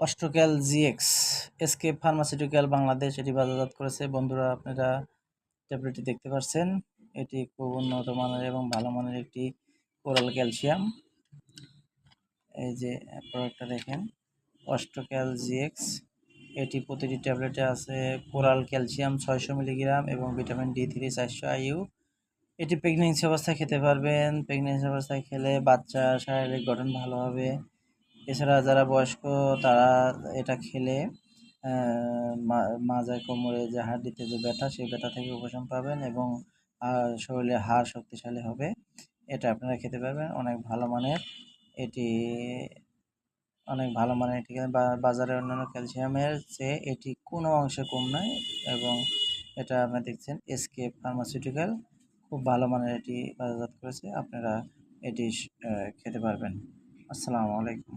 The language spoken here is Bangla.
Ostocal GX SK pharmaceutical Bangladesh, এটি বাজারজাত করেছে। বন্ধুরা, আপনারা ট্যাবলেটটি দেখতে পাচ্ছেন এটি খুব উন্নত মানের এবং ভালো মানের একটি কোরাল ক্যালসিয়াম। এই যে, প্রোডাক্টটা দেখেন। অস্ট্রোক্যাল জিএক্স, এটি প্রতিটি ট্যাবলেটে আছে কোরাল ক্যালসিয়াম ছয়শো মিলিগ্রাম এবং ভিটামিন ডি থ্রি চারশো আইইউ। এটি প্রেগনেন্সি অবস্থায় খেতে পারবেন। প্রেগনেন্সি অবস্থায় খেলে বাচ্চার শারীরিক গঠন ভালো হবে। এছাড়া যারা বয়স্ক, তারা এটা খেলে মাজায় কোমরে যে হাড্ডিতে যে ব্যথা, সেই ব্যথা থেকে উপশম পাবেন এবং শরীরে হাড় শক্তিশালী হবে। এটা আপনারা খেতে পারবেন। অনেক ভালো মানের এটি, অনেক ভালো মানের এটি বাজারে অন্যান্য ক্যালসিয়ামের চেয়ে এটি কোনো অংশে কম নয় এবং এটা আপনারা দেখছেন এসকে ফার্মাসিউটিক্যাল খুব ভালো মানের এটি বাজারজাত করেছে। আপনারা এটি খেতে পারবেন। আসসালামু আলাইকুম।